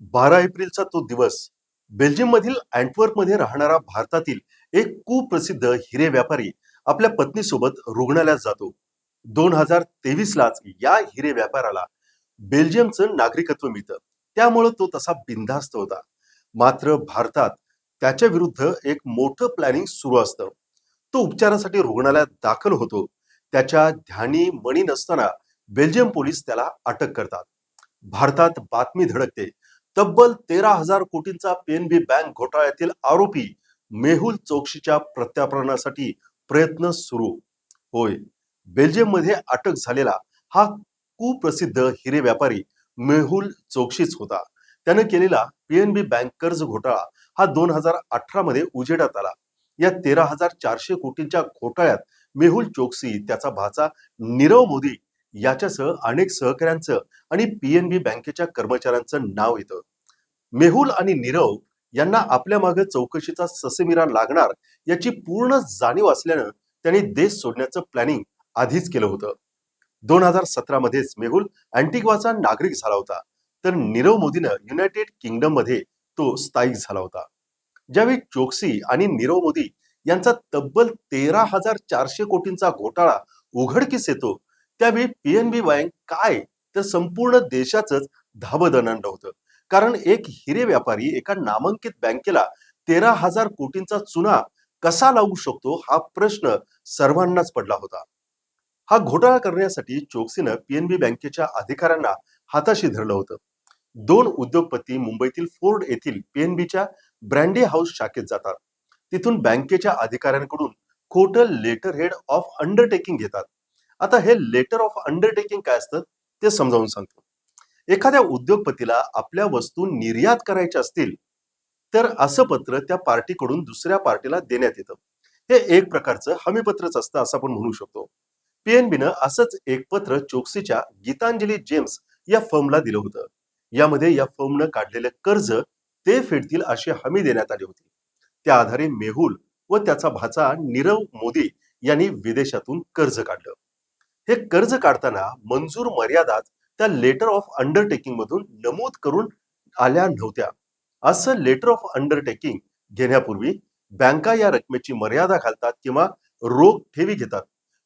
बारा एप्रिलचा तो दिवस बेल्जियम मधील बेल्जियममधील अँटवर्पमध्ये राहणारा भारतातील एक कुप्रसिद्ध हिरे व्यापारी आपल्या पत्नीसोबत रुग्णालयात जातो. दोन हजार तेवीसलाच या हिरे व्यापाराला बेल्जियमचं नागरिकत्व मिळतं. त्यामुळं तो तसा बिनधास्त होता. मात्र भारतात त्याच्या विरुद्ध एक मोठं प्लॅनिंग सुरू असतं. तो उपचारासाठी रुग्णालयात दाखल होतो. त्याच्या ध्यानी मणी नसताना बेल्जियम पोलीस त्याला अटक करतात. भारतात बातमी धडकते. तब्बल तेरा हजार कोटींचा पीएनबी बँक घोटाळ्यातील आरोपी मेहुल चौकशीच्या प्रत्यार्पणासाठी प्रयत्न सुरू. होय बेल्जियममध्ये अटक झालेला हा कुप्रसिद्ध हिरे व्यापारी मेहुल चौकशीच होता. त्याने केलेला पीएनबी बँक कर्ज घोटाळा हा दोन हजार अठरा मध्ये उजेडात आला. या तेरा हजार चारशे कोटींच्या घोटाळ्यात मेहुल चोक्सी त्याचा भाचा नीरव मोदी याच्यासह अनेक सहकाऱ्यांचं आणि पीएनबी बँकेच्या कर्मचाऱ्यांचं नाव येतं. मेहुल आणि नीरव यांना आपल्या मागे चौकशीचा ससेमिरा लागणार याची पूर्ण जाणीव असल्यानं त्यांनी देश सोडण्याचं प्लॅनिंग आधीच केलं होतं. दोन हजार सतरा मध्येच मेहुल अँटिग्वाचा नागरिक झाला होता तर नीरव मोदीनं युनायटेड किंगडममध्ये तो स्थायिक झाला होता. ज्यावेळी चोक्सी आणि नीरव मोदी यांचा तब्बल तेरा हजार चारशे कोटींचा घोटाळा उघडकीस येतो त्यावेळी पीएनबी बँक काय तर संपूर्ण देशाचंच दणंड होतं. कारण एक हिरे व्यापारी एका नामांकित बँकेला तेरा हजार कोटींचा चुना कसा लावू शकतो हा प्रश्न सर्वांनाच पडला होता. हा घोटाळा करण्यासाठी चोक्सीनं पीएनबी बँकेच्या अधिकाऱ्यांना हाताशी धरलं होतं. दोन उद्योगपती मुंबईतील फोर्ड येथील पीएनबीच्या ब्रँडी हाऊस शाखेत जातात. तिथून बँकेच्या अधिकाऱ्यांकडून खोटं लेटर हेड ऑफ अंडरटेकिंग घेतात. आता हे लेटर ऑफ अंडरटेकिंग काय असतं? ते समजावून सांगतो. एखाद्या उद्योगपतीला आपल्या वस्तू निर्यात करायच्या असतील तर असं पत्र त्या पार्टीकडून दुसऱ्या पार्टीला देण्यात येतं. हे एक प्रकारचं हमीपत्रच असतं असं आपण म्हणू शकतो. पीएनबीनं असंच एक पत्र चोक्सीच्या गीतांजली जेम्स या फर्मला दिलं होतं. यामध्ये या फर्मनं काढलेलं कर्ज ते फेडतील अशी हमी देण्यात आली होती. त्या आधारे मेहुल व त्याचा भाचा नीरव मोदी यांनी विदेशातून कर्ज काढलं. हे कर्ज काढताना मंजूर मर्यादात त्या लेटर ऑफ अंडरटेकिंग मधून नमूद करून आल्या नव्हत्या. असं लेटर ऑफ अंडरटेकिंग घेण्यापूर्वी बँका या रकमेची मर्यादा घालतात किंवा रोख ठेवी घेतात.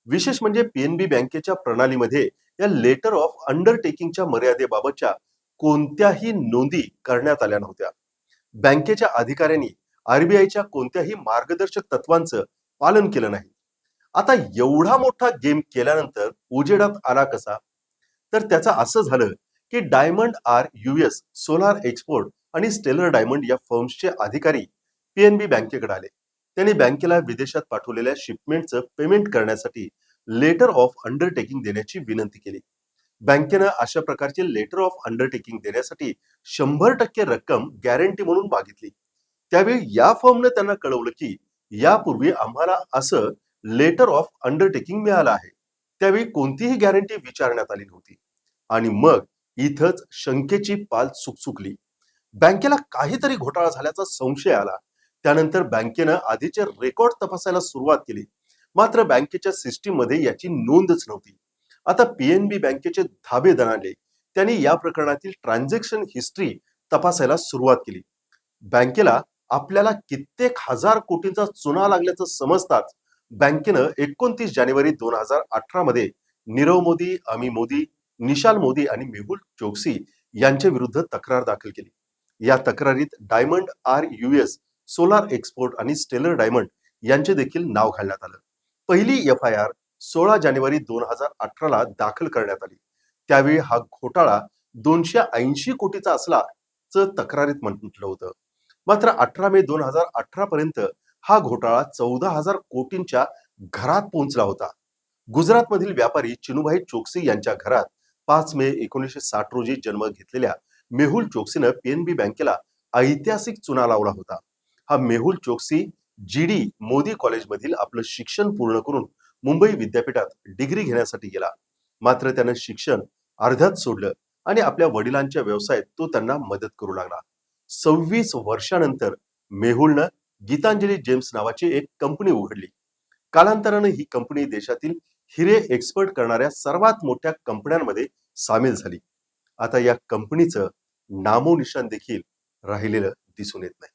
विशेष म्हणजे पीएनबी बँकेच्या प्रणालीमध्ये या लेटर ऑफ अंडरटेकिंगच्या मर्यादेबाबतच्या कोणत्याही नोंदी करण्यात आल्या नव्हत्या. बँकेच्या अधिकाऱ्यांनी आरबीआयच्या कोणत्याही मार्गदर्शक तत्वांचं पालन केलं नाही. आता एवढा मोठा गेम केल्यानंतर उजेडात आला कसा? तर त्याचं असं झालं की diamond R US solar export आणि स्टेलर डायमंड या फर्म्सचे अधिकारी पीएनबी बँकेकडे आले. त्यांनी बँकेला विदेशात पाठवलेल्या शिपमेंटचं पेमेंट करण्यासाठी लेटर ऑफ अंडरटेकिंग देण्याची विनंती केली. बँकेनं अशा प्रकारचे लेटर ऑफ अंडरटेकिंग देण्यासाठी शंभर टक्के रक्कम गॅरंटी म्हणून मागितली. त्यावेळी या फर्मनं त्यांना कळवलं की यापूर्वी आम्हाला असं लेटर ऑफ अंडरटेकिंग मिळालं आहे. त्यावेळी कोणतीही गॅरंटी विचारण्यात आली नव्हती. आणि मग इथंच शंकेची पाल चुकचुकली बँकेला काहीतरी घोटाळा झाल्याचा संशय आला. त्यानंतर बँकेनं आधीचे रेकॉर्ड तपासायला सुरुवात केली. मात्र बँकेच्या सिस्टीममध्ये याची नोंदच नव्हती. आता पीएनबी बँकेचे धाबे दणाले त्यांनी या प्रकरणातील ट्रान्झॅक्शन हिस्ट्री तपासायला सुरुवात केली. बँकेला आपल्याला कित्येक हजार कोटींचा चुना लागल्याचं समजताच बँकेनं एकोणतीस जानेवारी दोन हजार अठरा मध्ये नीरव मोदी अमी मोदी निशाल मोदी आणि मेहुल चोक्सी यांच्या विरुद्ध तक्रार दाखल केली. या तक्रारीत diamond R US solar export आणि स्टेलर डायमंड यांचे देखील नाव घालण्यात आलं. पहिली एफ आय आर सोळा जानेवारी दोन हजार अठराला दाखल करण्यात आली. त्यावेळी हा घोटाळा दोनशे ऐंशी कोटीचा असला तक्रारीत म्हटलं होतं. मात्र अठरा मे दोन हजार अठरा पर्यंत हा घोटाळा चौदा हजार कोटींच्या घरात पोहोचला होता. गुजरातमधील व्यापारी चिनुभाई चोक्सी यांच्या घरात पाच मे एकोणीसशे साठ रोजी जन्म घेतलेल्या मेहुल चोक्सीनं पीएनबी बँकेला ऐतिहासिक चुना लावला होता. हा मेहुल चोक्सी जीडी मोदी कॉलेजमधील आपलं शिक्षण पूर्ण करून मुंबई विद्यापीठात डिग्री घेण्यासाठी गेला. मात्र त्यानं शिक्षण अर्ध्यात सोडलं आणि आपल्या वडिलांच्या व्यवसायात तो त्यांना मदत करू लागला. सव्वीस वर्षानंतर मेहुलनं गीतांजली जेम्स नावाची एक कंपनी उघडली. कालांतरानं ही कंपनी देशातील हिरे एक्सपर्ट करणाऱ्या सर्वात मोठ्या कंपन्यांमध्ये सामील झाली. आता या कंपनीचं नामोनिशान देखील राहिलेलं दिसून येत नाही.